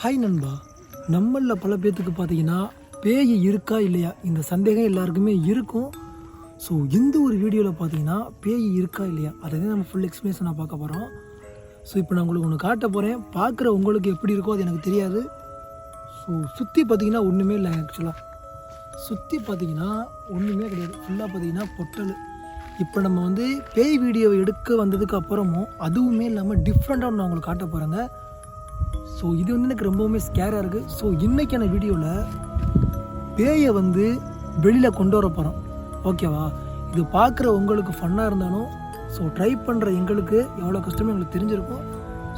Hi நண்பா. நம்மளில் பல பேர்த்துக்கு பார்த்தீங்கன்னா பேய் இருக்கா இல்லையா? இந்த சந்தேகம் எல்லாருக்குமே இருக்கும். ஸோ இந்த ஒரு வீடியோவில் பார்த்தீங்கன்னா பேய் இருக்கா இல்லையா? அதை தான் நம்ம ஃபுல் எக்ஸ்பிளேஷனாக பார்க்க போகிறோம் ஸோ இப்போ நான் உங்களுக்கு ஒன்று காட்ட போகிறேன் பார்க்குற உங்களுக்கு எப்படி இருக்கோ அது எனக்கு தெரியாது. ஸோ சுற்றி பார்த்தீங்கன்னா ஒன்றுமே இல்லை ஆக்சுவலாக சுற்றி பார்த்தீங்கன்னா ஒன்றுமே கிடையாது. ஃபுல்லாக பார்த்தீங்கன்னா பொட்டல். இப்போ நம்ம வந்து பேய் வீடியோ எடுக்க வந்ததுக்கு அப்புறமும் அதுவுமே இல்லாமல் டிஃப்ரெண்ட்டாக நான் உங்களுக்கு காட்ட போகிறேங்க ஸோ இது வந்து எனக்கு ரொம்பவுமே ஸ்கேராக இருக்குது ஸோ இன்றைக்கான வீடியோவில் பேயை வந்து வெளியில் கொண்டு வர போகிறோம் ஓகேவா இது பார்க்குற உங்களுக்கு ஃபன்னாக இருந்தாலும் ஸோ ட்ரை பண்ணுற எங்களுக்கு எவ்வளோ கஷ்டமே எங்களுக்கு தெரிஞ்சிருக்கும்.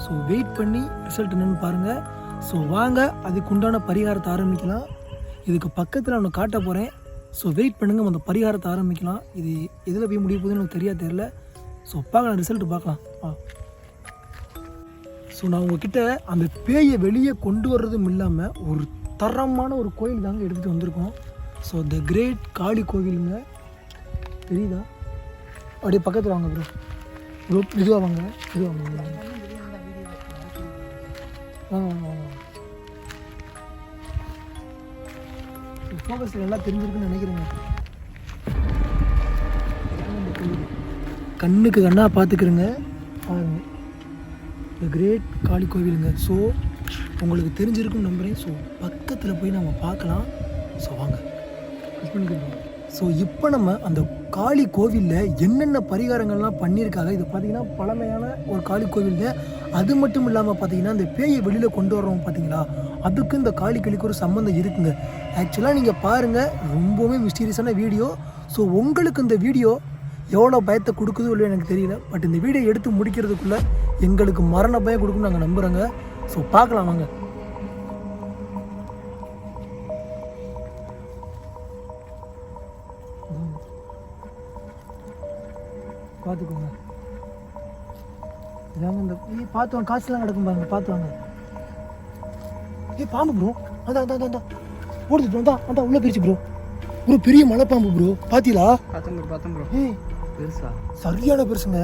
ஸோ வெயிட் பண்ணி ரிசல்ட் என்னென்னு பாருங்கள் ஸோ வாங்க அதுக்கு உண்டான பரிகாரத்தை ஆரம்பிக்கலாம். இதுக்கு பக்கத்தில் ஒன்று காட்ட போகிறேன் ஸோ வெயிட் பண்ணுங்கள் அந்த பரிகாரத்தை ஆரம்பிக்கலாம். இது எதில் போய் முடிய போகுதுன்னு எனக்கு தெரியாது தெரில ஸோ பார்க்கலாம் ரிசல்ட் பார்க்கலாம். ஆ ஸோ நான் உங்ககிட்ட அந்த பேயை வெளியே கொண்டு வர்றதும் இல்லாமல் ஒரு தரமான ஒரு கோயில் தாங்க எடுத்துகிட்டு வந்திருக்கோம். ஸோ த கிரேட் காளி கோவிலுங்க தெரியுதா? அப்படியே பக்கத்தில் வாங்க ப்ரோ ப்ரோ இதுவாக வாங்க இதுவாக வாங்க. வாங்க. வாங்க வாங்க ஃபோக்கஸ் நல்லா தெரிஞ்சிருக்குன்னு நினைக்கிறேங்க. கண்ணுக்கு கண்ணாக பார்த்துக்கிறேங்க பாருங்கள் த கிரேட் காளி கோவிலுங்க. ஸோ உங்களுக்கு தெரிஞ்சிருக்கும் நம்புகிறேன் ஸோ பக்கத்தில் போய் நம்ம பார்க்கலாம். ஸோ வாங்க. ஸோ இப்போ நம்ம அந்த காளி கோவிலில் என்னென்ன பரிகாரங்கள்லாம் பண்ணியிருக்காங்க? இது பார்த்திங்கன்னா பழமையான ஒரு காளி கோவிலில் அது மட்டும் இல்லாமல் பார்த்தீங்கன்னா இந்த பேயை வெளியில் கொண்டு வர்றோம் பார்த்தீங்களா அதுக்கு இந்த காளி கிளிக்கு ஒரு சம்மந்தம் இருக்குங்க. ஆக்சுவலாக நீங்கள் பாருங்கள் ரொம்பவே மிஸ்டீரியஸான வீடியோ ஸோ உங்களுக்கு இந்த வீடியோ எவ்வளோ பயத்தை கொடுக்குதோ இல்லையோ எனக்கு தெரியல. பட் இந்த வீடியோ எடுத்து முடிக்கிறதுக்குள்ளே எங்களுக்கு மரண பயம் கொடுக்குன்னு நாங்கள் நம்புகிறோங்க ஸோ பார்க்கலாம் வாங்க. பார்த்துக்கோங்க. இதாங்க இந்த பார்த்து வாங்க காசுலாம் கிடக்கும் பாருங்க பார்த்து வாங்க. ஏய் பாம்பு ப்ரோ அதான் அதான் அதான், ஓடுது ப்ரோ அதான் அதான் உள்ள போயிடுச்சு ப்ரோ ப்ரோ பெரிய மலை பாம்பு ப்ரோ பார்த்தீங்களா பார்த்தேன் ப்ரோ பார்த்தேன் ப்ரோ ஏய் பெருசா? சரியான பெருசுங்க.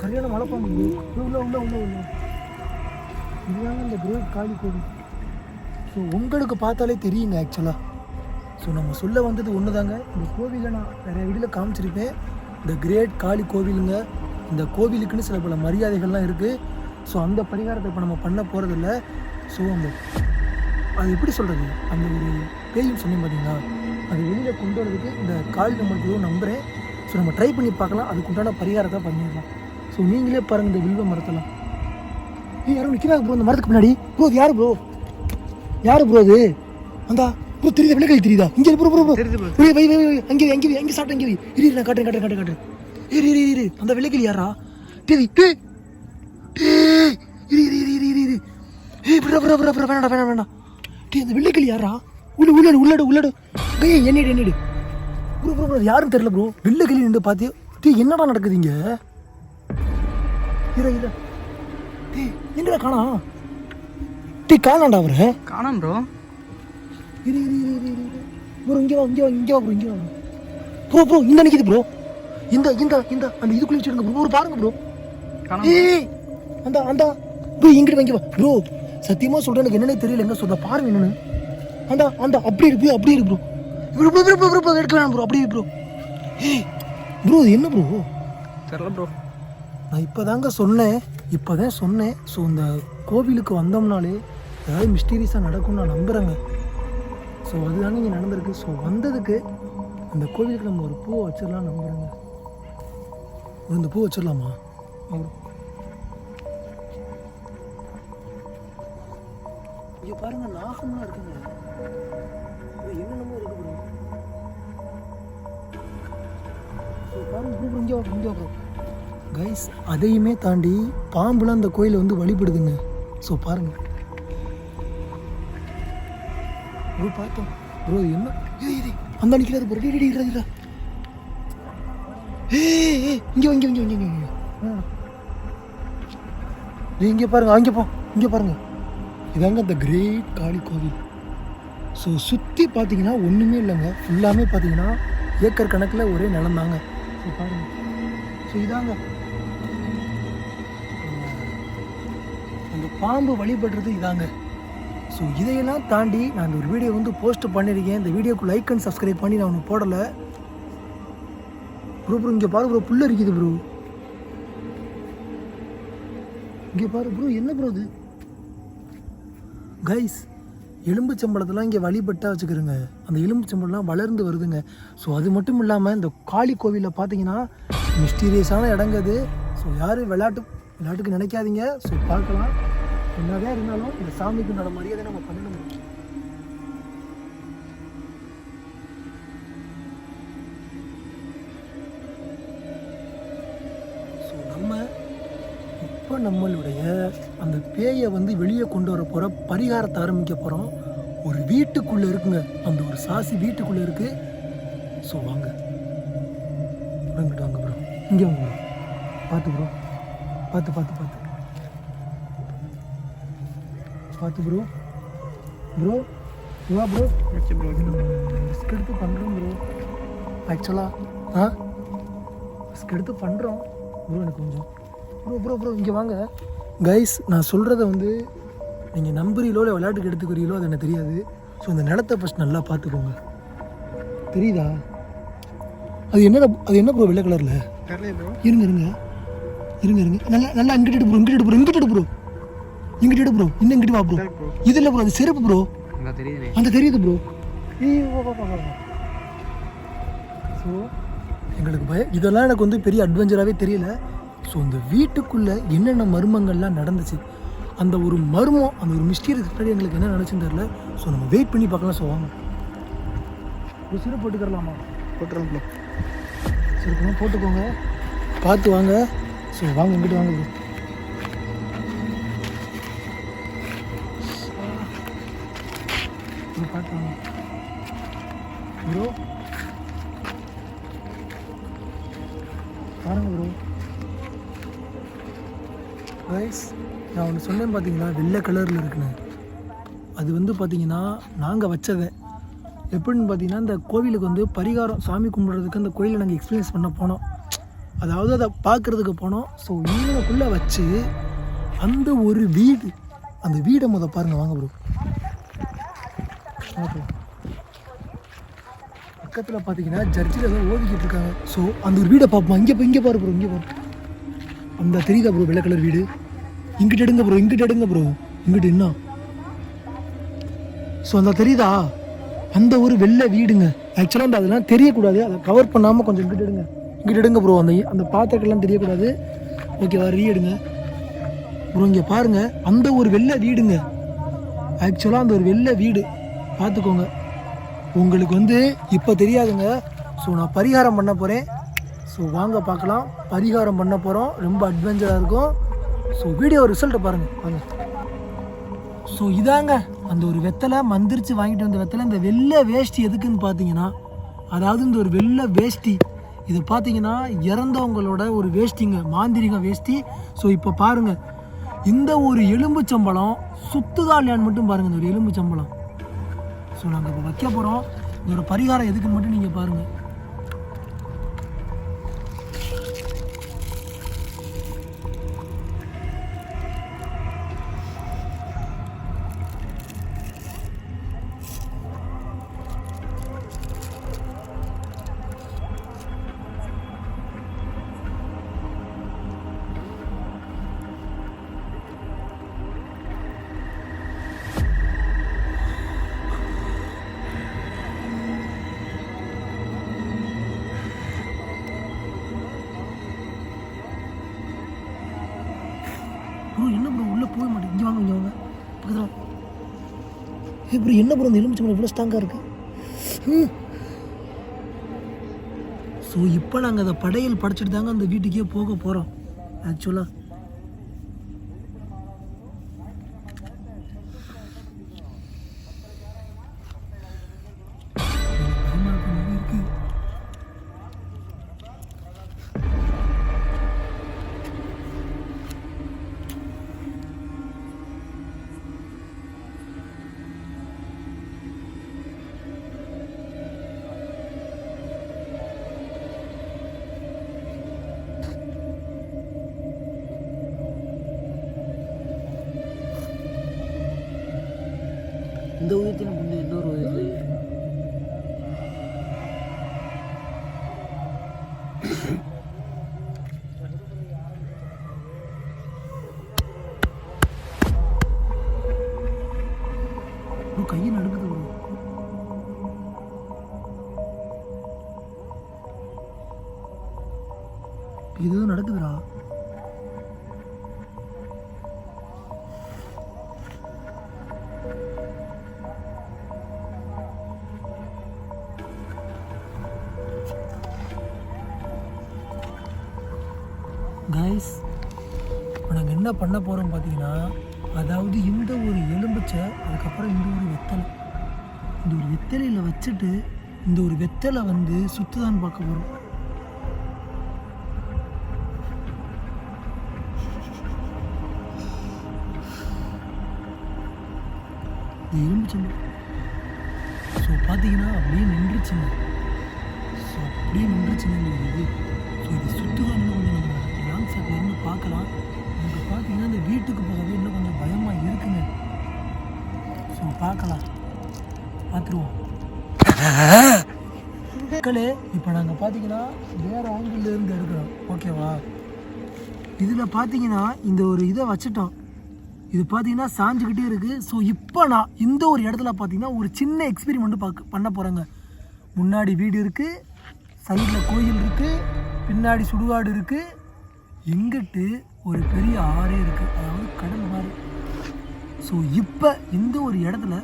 சரியான மழை பாம்பு உள்ள உள்ள உள்ள உள்ள. இதுதாங்க இந்த கிரேட் காளி கோவில். ஸோ உங்களுக்கு பார்த்தாலே தெரியுங்க ஆக்சுவலாக ஸோ நம்ம சொல்ல வந்தது ஒன்று தாங்க இந்த கோவிலை நான் நிறைய வீடியில் காமிச்சிருப்பேன். இந்த கிரேட் காளி கோவிலுங்க இந்த கோவிலுக்குன்னு சில பல மரியாதைகள்லாம் இருக்குது ஸோ அந்த பரிகாரத்தை இப்போ நம்ம பண்ண போகிறதில்ல ஸோ அந்த அது எப்படி சொல்கிறது அந்த ஒரு பேயும் சொன்னேன் பார்த்தீங்களா அது வெளியில் கொண்டு வரதுக்கு இந்த காளி நம்மளுக்கு நம்புகிறேன் ஸோ நம்ம ட்ரை பண்ணி பார்க்கலாம். அதுக்கு உண்டான பரிகாரத்தை பண்ணிடலாம். ஸோ நீங்களே பாருங்கள் இந்த வில்வ மரத்தெல்லாம். ஏய் யாரும் நிற்கிறாங்க ப்ரோ இந்த மரத்துக்கு முன்னாடி ப்ரோ யார் ப்ரோ யார் ப்ரோ அது? அந்த ப்ரோ தெரியுதா? விலைக்கல் தெரியுதா? இங்கே ப்ரோ ப்ரோ ப்ரோ வை வை வை அங்கே அங்கே அங்கே சாப்பிட்டு அங்கே இரு. நான் காட்டுறேன் காட்டுறேன் காட்டுறேன் காட்டுறேன். இரு இரு இரு அந்த விலைக்கல் யாரா? டேய் டேய் டேய். இரு இரு இரு இரு இரு இரு. ஏய் ப்ரோ ப்ரோ ப்ரோ ப்ரோ வேணாம் வேணாம் வேணாம். டேய் அந்த வெள்ளைக்கிளி யாரா? உள்ள உள்ளடு உள்ளடு உள்ளடு ஏய் என்னடி என்னடி ப்ரோ ப்ரோ ப்ரோ யாரும் தெரியல ப்ரோ வெள்ளைக்கிளி நின்று பார்த்து டேய் என்னடா நடக்குது இங்க? இரு இரு. டேய் என்னடா காணா? டேய் காணாண்டா அவரை. காணோம் ப்ரோ இரு இரு இரு இரு இரு. ப்ரோ இங்கே வா இங்கே வா இங்கே வா ப்ரோ இங்கே வா. ப்ரோ ப்ரோ இந்த நிற்கிது ப்ரோ. இந்த இந்த இந்த அந்த இதுக்குள்ளே வச்சுருங்க ப்ரோ. ஒரு பாருங்க ப்ரோ. ஏய் அந்த அந்த ப்ரோ இங்கிட்டு வாங்கி வா. ப்ரோ சத்தியமா சொல்றேன் எனக்கு என்னன்னே தெரியல. எங்க சொல்ற பாருங்க என்னன்னு. அந்த அந்த அப்படி இருக்கு அப்படி இருக்கு bro. Bro bro bro bro bro எடுக்கலாம் ப்ரோ. அப்படி ப்ரோ. ஏய் ப்ரோ இது என்ன ப்ரோ? தெரில ப்ரோ நான் இப்போதாங்க சொன்னேன். இப்போதான் சொன்னேன். ஸோ இந்த கோவிலுக்கு வந்தோம்னாலே ஏதாவது மிஸ்டீரியஸாக நடக்கும்னு நான் நம்புகிறேங்க ஸோ அதுதாங்க இங்கே நடந்திருக்கு. ஸோ வந்ததுக்கு அந்த கோவிலுக்கு நம்ம ஒரு பூவை வச்சிடலாம் நம்புகிறேங்க இந்த பூ வச்சிடலாமா? இங்கே பாருங்க நாகம்லாம் இருக்குங்க. என்னென்னமோ இருக்கு ஸோ பாருங்க இங்கே இங்கே கைஸ் அதையுமே தாண்டி பாம்புலாம் அந்த கோயிலை வந்து வழிபடுதுங்க. ஸோ பாருங்க. ப்ரோ பார்த்தோம் ப்ரோ என்ன? இது அந்த நிற்கிறாரு ப்ரோ டேடி இருக்கிறா ஏ இங்கே இங்கே இங்கே இங்கே இங்கே நீ இங்கே பாருங்க அங்கே போ. இங்கே பாருங்க. இதாங்க அந்த கிரேட் காளி கோவில். ஸோ சுற்றி பார்த்தீங்கன்னா ஒன்றுமே இல்லைங்க. ஃபுல்லாமே பார்த்தீங்கன்னா ஏக்கர் கணக்கில் ஒரே நிலம் தாங்க ஸோ பாருங்க. ஸோ இதாங்க அந்த பாம்பு வழிபடுறது இதாங்க. ஸோ இதையெல்லாம் தாண்டி நான் இந்த ஒரு வீடியோ வந்து போஸ்ட் பண்ணியிருக்கேன் இந்த வீடியோக்கு லைக் அண்ட் சப்ஸ்கிரைப் பண்ணி நான் ஒன்று போடலை. ப்ரோ ப்ரோ இங்கே பாரு ப்ரோ புல் இருக்குது ப்ரோ இங்கே பாரு ப்ரோ என்ன ப்ரோ இது? கைஸ் எலும்பு சம்பளத்தெல்லாம் இங்கே வழிபட்டா வச்சுக்கிறோங்க அந்த எலும்பு சம்பளம்லாம் வளர்ந்து வருதுங்க. ஸோ அது மட்டும் இல்லாமல் இந்த காளி கோவிலில் பார்த்தீங்கன்னா மிஸ்டீரியஸான இடங்க அது. ஸோ யாரும் விளையாட்டு விளையாட்டுக்கு நினைக்காதீங்க. ஸோ பார்க்கலாம். என்னதான் இருந்தாலும் இந்த சாமிக்கு நட மரியாதை நம்ம பண்ணணும். ஸோ நம்ம இப்போ நம்மளுடைய அந்த பேயை வந்து வெளியே கொண்டு வர போகிற பரிகாரத்தை ஆரம்பிக்க போகிறோம் ஒரு வீட்டுக்குள்ளே இருக்குங்க. அந்த ஒரு சாசி வீட்டுக்குள்ளே இருக்குது ஸோ வாங்க. ப்ரோ வாங்க ப்ரோ இங்கே வாங்க. ப்ரோ பார்த்து ப்ரோ பார்த்து பார்த்து பார்த்து. பார்த்து ப்ரோ ப்ரோ வா ப்ரோ ஓகே ப்ரோ ரிஸ்க் எடுத்து பண்ணுறோம் ப்ரோ ஆக்சுவலாக ஆ ரிஸ்க் எடுத்து பண்ணுறோம் ப்ரோ எனக்கு கொஞ்சம். ப்ரோ ப்ரோ ப்ரோ இங்கே வாங்க. கைஸ் நான் சொல்கிறத வந்து நீங்கள் நம்புறீங்களோ இல்லை விளையாட்டுக்கு எடுத்துக்கிறீங்களோ அது எனக்கு தெரியாது. ஸோ இந்த நிலத்தை ஃபஸ்ட் நல்லா பார்த்துக்கோங்க. தெரியுதா? அது என்ன அது என்ன ப்ரோ வெள்ளை கலரில் இருங்க இருங்க. இருங்க இருங்க. நல்லா நல்லா இங்கிட்டு ப்ரோ இங்கிட்டு ப்ரோ இங்கிட்டு ப்ரோ. இங்கிட்டு ப்ரோ. இன்னும் இங்கிட்டு வா ப்ரோ ப்ரோ இதில் ப்ரோ அது செருப்பு ப்ரோ அந்த தெரியுது ப்ரோ ஸோ எங்களுக்கு பய இதெல்லாம் எனக்கு வந்து பெரிய அட்வென்ச்சராகவே தெரியல. ஸோ இந்த வீட்டுக்குள்ளே என்னென்ன மர்மங்கள்லாம் நடந்துச்சு அந்த ஒரு மர்மம் அந்த ஒரு மிஸ்டீரியஸ் பின்னாடி எங்களுக்கு என்ன நடந்துச்சுன்னு தெரியல. ஸோ நம்ம வெயிட் பண்ணி பார்க்கலாம் ஸோ வாங்க ஒரு சிறு போட்டுக்கிறலாமா? போட்டுறோம் இருக்கணும். போட்டுக்கோங்க. பார்த்து வாங்க. சரி வாங்க இங்கிட்டு வாங்க. bro. பார்த்து வாங்க. ப்ரோ பாருங்க ப்ரோ ரைஸ் நான் ஒன்று சொன்னேன் பார்த்தீங்களா வெள்ளை கலரில் இருக்குன்னு. அது வந்து பார்த்தீங்கன்னா நாங்கள் வச்சதை. எப்படின்னு பார்த்தீங்கன்னா இந்த கோவிலுக்கு வந்து பரிகாரம் சாமி கும்பிட்றதுக்கு அந்த கோயிலை நாங்கள் எக்ஸ்பீரியன்ஸ் பண்ண போனோம். அதாவது அதை பார்க்குறதுக்கு போனோம். ஸோ இவனுக்குள்ளே வச்சு அந்த ஒரு வீடு அந்த வீடை முத பாருங்கள் வாங்க ப்ரோ பக்கத்தில் பார்த்தீங்கன்னா ஜர்ஜில் ஏதோ ஓதிக்கிட்டு இருக்காங்க. ஸோ அந்த ஒரு வீடை பார்ப்போம்? இங்கே போய் இங்கே பாரு ப்ரோ இங்கே பாரு. அந்த தெரியுதா ப்ரோ வெள்ளை கலர் வீடு? இங்கிட்டு எடுங்க ப்ரோ இங்கிட்டு எடுங்க ப்ரோ இங்கிட்டு என்ன ஸோ அந்த தெரியுதா? அந்த ஒரு வெள்ளை வீடுங்க. ஆக்சுவலாக அந்த அதெல்லாம் தெரியக்கூடாது. அதை கவர் பண்ணாமல் கொஞ்சம் இங்கிட்டு எடுங்க. இங்கிட்டு எடுங்க ப்ரோ அந்த அந்த பாத்திரக்கெல்லாம் தெரியக்கூடாது. ஓகேவா ரீ எடுங்க ப்ரோ இங்கே பாருங்க. அந்த ஒரு வெள்ளை வீடுங்க. ஆக்சுவலாக அந்த ஒரு வெள்ளை வீடு. பார்த்துக்கோங்க. உங்களுக்கு வந்து இப்போ தெரியாதுங்க. ஸோ நான் பரிகாரம் பண்ண போகிறேன் ஸோ வாங்க பார்க்கலாம். பரிகாரம் பண்ண போகிறோம் ரொம்ப அட்வென்ச்சராக இருக்கும். ஸோ வீடியோ ரிசல்ட்டை பாருங்கள் வாங்க. ஸோ இதாங்க. அந்த ஒரு வெத்தலை மந்திரிச்சு வாங்கிட்டு வந்த வெத்தலை இந்த வெள்ளை வேஷ்டி எதுக்குன்னு பார்த்தீங்கன்னா அதாவது இந்த ஒரு வெள்ளை வேஷ்டி இது பார்த்தீங்கன்னா இறந்தவங்களோட ஒரு வேஷ்டிங்க மாந்திரிக வேஷ்டி. ஸோ இப்போ பாருங்கள் இந்த ஒரு எலும்பு சம்பளம் சுத்துதா இல்லையான்னு மட்டும் பாருங்கள் இந்த ஒரு எலும்பு சம்பளம். ஸோ நாங்கள் இப்போ வைக்க போகிறோம் இந்த ஒரு பரிகாரம் எதுக்கு மட்டும் நீங்கள் பாருங்கள் ஏ ப்ரோ என்ன ப்ரோ இந்த எலுமிச்சம்பழம் இவ்வளோ ஸ்ட்ராங்காக இருக்குது ஸோ இப்போ நாங்கள் அதை படையல் படைச்சிட்டு தாங்க அந்த வீட்டுக்கே போக போகிறோம் ஆக்சுவலாக இந்த முன்னே இன்னொரு உதயத்தில் ப்ரோ. கையை நடுக்குது நடக்குதுடா. கைஸ் இப்போ நாங்கள் என்ன பண்ண போகிறோம் பார்த்தீங்கன்னா அதாவது இந்த ஒரு எலும்பிச்சை அதுக்கப்புறம் இந்த ஒரு வெத்தலை. இந்த ஒரு வெத்தலையில் வச்சுட்டு இந்த ஒரு வெத்தலை வந்து சுற்றுதான் பார்க்க போகிறோம் இந்த எலும்புச்சம்பு ஸோ பார்த்தீங்கன்னா அப்படியே நின்றுச்சுங்க. ஸோ அப்படியே நின்றுச்சுங்க இது. ஸோ இது சுற்றுதான் இன்னும் கொஞ்சம் இருந்து பார்க்கலாம். எனக்கு பார்த்தீங்கன்னா இந்த வீட்டுக்கு போகவே இன்னும் கொஞ்சம் பயமாக இருக்குங்க. ஸோ பார்க்கலாம். பார்த்துருவோம். மக்களே இப்போ நாங்கள் பார்த்தீங்கன்னா வேறு ஆங்கிள் இருக்கிறோம் எடுக்கிறோம். ஓகேவா இதில் பார்த்தீங்கன்னா இந்த ஒரு இதை வச்சுட்டோம். இது பார்த்தீங்கன்னா சாஞ்சுக்கிட்டே இருக்குது ஸோ இப்போ நான் இந்த ஒரு இடத்துல பார்த்தீங்கன்னா ஒரு சின்ன எக்ஸ்பெரிமெண்ட்டு பார்க்க பண்ண போகிறேங்க முன்னாடி வீடு இருக்குது சைடில் கோயில் இருக்குது பின்னாடி சுடுகாடு இருக்குது எங்கிட்டு ஒரு பெரிய ஆறே இருக்குது அதாவது கடல் மாதிரி. ஸோ இப்போ இந்த ஒரு இடத்துல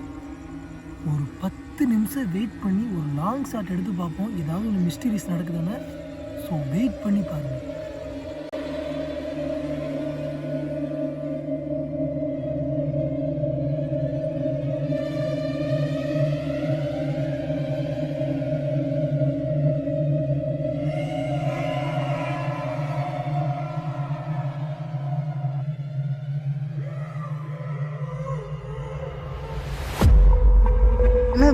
ஒரு பத்து நிமிஷம் வெயிட் பண்ணி ஒரு லாங் ஷாட் எடுத்து பார்ப்போம். ஏதாவது ஒரு மிஸ்டீரியஸ் நடக்குதுன்னு ஸோ வெயிட் பண்ணி பாருங்கள்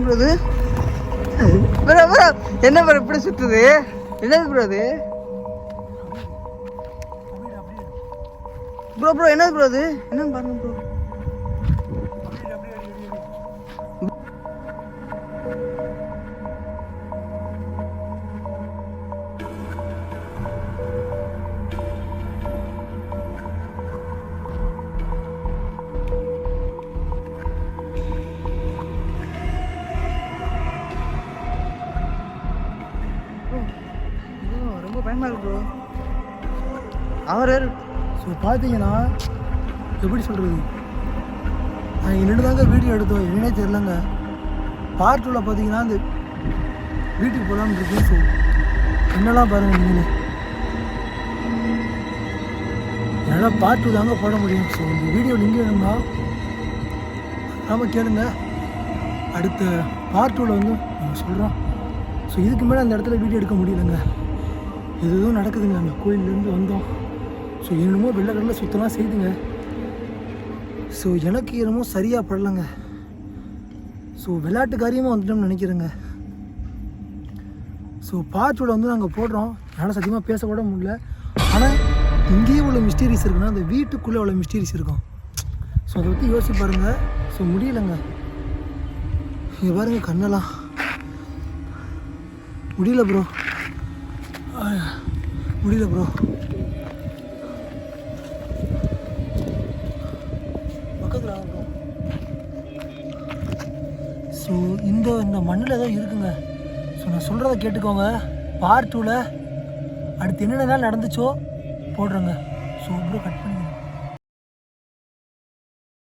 என்ன ப்ரோ ப்ரோ என்ன ப்ரோ இப்படி சுற்றுது என்னது ப்ரோ அது? ப்ரோ ப்ரோ என்னது ப்ரோ அது? என்னன்னு பாருங்க ப்ரோ. அவர் ஸோ பார்த்தீங்கன்னா எப்படி சொல்கிறது நான் என்னென்னு தாங்க வீடியோ எடுத்தோம். என்னன்னே தெரிலங்க பார்ட் டூவில் பார்த்தீங்கன்னா அந்த வீட்டுக்கு போகலான்னு இருக்கு ஸோ என்னெல்லாம் பாருங்கள் நீங்களே. என்னால் பார்ட் டூ தாங்க போட முடியும். ஸோ இந்த வீடியோ லிங்க் வேணும்னா நாம கேளுங்க. அடுத்த பார்ட் டூவில் வந்து நம்ம சொல்கிறோம் ஸோ இதுக்கு மேலே அந்த இடத்துல வீடியோ எடுக்க முடியலங்க. எது எதுவும் நடக்குதுங்க. அந்த கோயிலேருந்து வந்தோம். ஸோ என்னமோ வெள்ளை சுத்தலாம் செய்துங்க. ஸோ எனக்கு என்னமோ சரியாக படலைங்க. ஸோ விளையாட்டு காரியமாக வந்துட்டோம்னு நினைக்கிறேங்க. ஸோ பார்ட்டோட வந்து நாங்கள் போடுறோம். என்னால் சத்தியமாக பேசக்கூட முடியல. ஆனால் இங்கேயே உள்ள மிஸ்டீரிஸ் இருக்குன்னா அந்த வீட்டுக்குள்ளே உள்ள மிஸ்டீரிஸ் இருக்கும். ஸோ அதை பற்றி யோசிச்சு பாருங்கள் ஸோ முடியலங்க. இங்கே பாருங்கள் கண்ணெல்லாம். முடியல ப்ரோ முடியல ப்ரோ பக்கத்தில் ப்ரோ ஸோ இந்த இந்த மண்ணில் ஏதோ இருக்குங்க. ஸோ நான் சொல்கிறத கேட்டுக்கோங்க. பார்ட் டூவில் அடுத்து என்னென்ன நடந்துச்சோ போடுறேங்க. ஸோ இவ்வளோ கட் பண்ணி